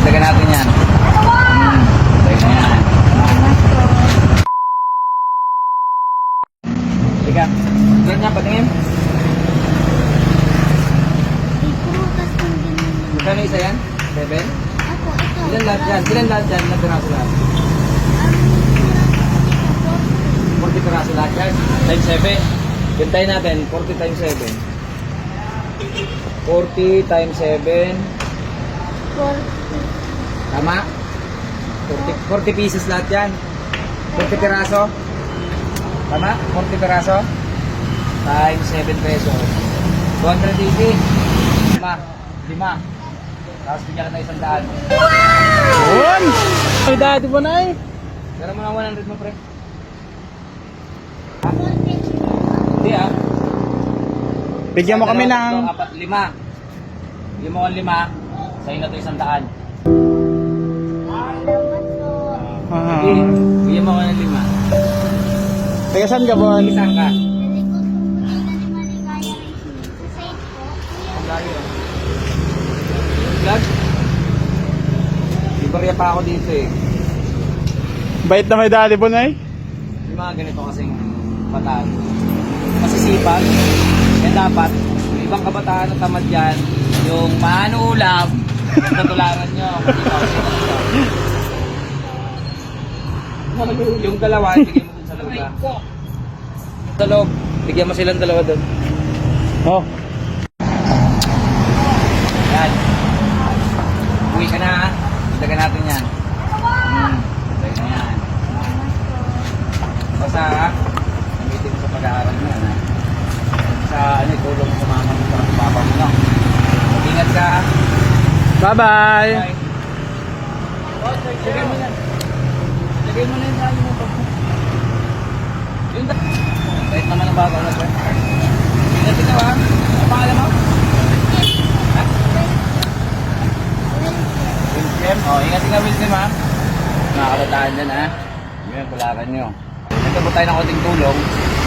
Dagan natin yan. Hmm. Dagan yan. Tiga. Ganyan, patingin. Ito. Ilan lahat yan? Ilan lahat yan? Ilan piraso lahat? 40 piraso lahat yan. Times 7. Gantayin natin. 40 times 7. 40 times 7. Tama? 40, 40 pieces lahat yan. 40 piraso. Tama? 40 piraso. Times 7 pesos. 280. Lima. Lima. Tapos bigyan ka tayo isang daan. Yun! Ay, dati mo na eh. Pero mga 100 mo, pre. Hindi ah. Bigyan mo kami ng... lima. Bigyan mo ng lima. Sa'yo na to isang daan. Ah. Sige. Bigyan mo ko ng lima. Taga saan ka, Bon? Isang ka. Ang layo. Vlog? Di barya pa ako dito eh. Bait na may dati mo na eh. Yung mga ganito kasing bataan. Masisipag. Kaya dapat, ibang kabataan na tamad yan, yung manuulam, natularan nyo. yung dalawa, bigyan mo dun sa loob. ah. Sa loob, bigyan mo silang dalawa dun. Oh. Yan. Uwi ka na ha. Dagan natin yan. Hmm. Dagan na yan. Basta ha. Gamitin mo sa pag-aaral mo yan ha. Sa ano, tulong sa mama mo sa papa mo no. Ingat ka ha. Bye-bye! Bye. Lagay mo yan. Lagay mo na yung dami mo. Yung da- Kahit naman ang bago na sir. Ingat ka ha. Ang pangalan mo? Ha? William? Oh, ingat ka William ha. Nakakabataan dyan ha. Ngayon, kulakan nyo. Nagkabot tayo ng konting tulong. Mga